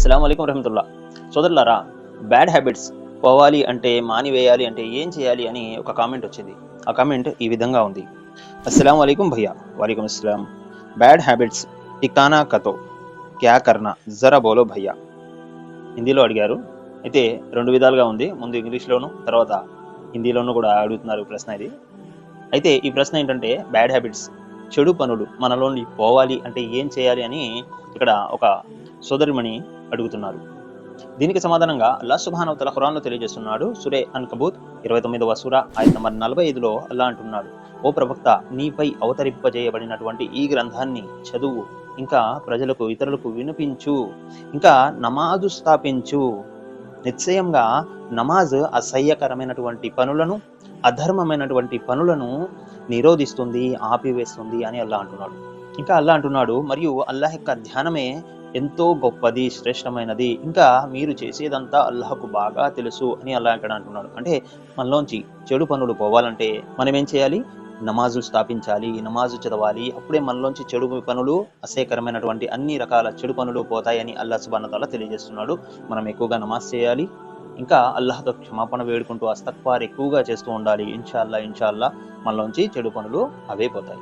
అస్సలం అయికం రహమతుల్లా. సోదరులారా బ్యాడ్ హ్యాబిట్స్ పోవాలి అంటే మానివేయాలి అంటే ఏం చేయాలి అని ఒక కామెంట్ వచ్చింది. ఆ కామెంట్ ఈ విధంగా ఉంది. అస్సలం అయికం భయ్యా. వాలేకం అస్సలాం. బ్యాడ్ హ్యాబిట్స్ టికానా కతో క్యా కర్నా జరా బోలో భయ్యా. హిందీలో అడిగారు. అయితే రెండు విధాలుగా ఉంది. ముందు ఇంగ్లీష్లోను తర్వాత హిందీలోనూ కూడా అడుగుతున్నారు ఈ ప్రశ్న ఇది. అయితే ఈ ప్రశ్న ఏంటంటే బ్యాడ్ హ్యాబిట్స్ చెడు పనులు మనలోని పోవాలి అంటే ఏం చేయాలి అని ఇక్కడ ఒక సోదరిమణి అడుగుతున్నారు. దీనికి సమాధానంగా అల్లా సుబాన్ తల ఖురాన్లో తెలియజేస్తున్నాడు సురే అన్ కబూత్ ఇరవై తొమ్మిదవ సుర ఆయన నంబర్ నలభై ఐదులో అల్లా అంటున్నాడు. ఓ ప్రవక్త నీపై అవతరింపజేయబడినటువంటి ఈ గ్రంథాన్ని చదువు. ఇంకా ప్రజలకు ఇతరులకు వినిపించు. ఇంకా నమాజు స్థాపించు. నిశ్చయంగా నమాజ్ అసహ్యకరమైనటువంటి పనులను అధర్మమైనటువంటి పనులను నిరోధిస్తుంది ఆపివేస్తుంది అని అల్లా అంటున్నాడు. ఇంకా అల్లా అంటున్నాడు మరియు అల్లాహ్ యొక్క ధ్యానమే ఎంతో గొప్పది శ్రేష్టమైనది. ఇంకా మీరు చేసేదంతా అల్లాహకు బాగా తెలుసు అని అల్లా ఇక్కడ అంటున్నాడు. అంటే మనలోంచి చెడు పనులు పోవాలంటే మనం ఏం చేయాలి? నమాజులు స్థాపించాలి నమాజు చదవాలి. అప్పుడే మనలోంచి చెడు పనులు అసేకరమైనటువంటి అన్ని రకాల చెడు పనులు పోతాయని అల్లా సుబానతల తెలియజేస్తున్నాడు. మనం ఎక్కువగా నమాజ్ చేయాలి. ఇంకా అల్లాహతో క్షమాపణ వేడుకుంటూ అస్తక్వార్ ఎక్కువగా చేస్తూ ఉండాలి. ఇన్షాల్లా ఇన్షాల్లా మనలోంచి చెడు పనులు అవే పోతాయి.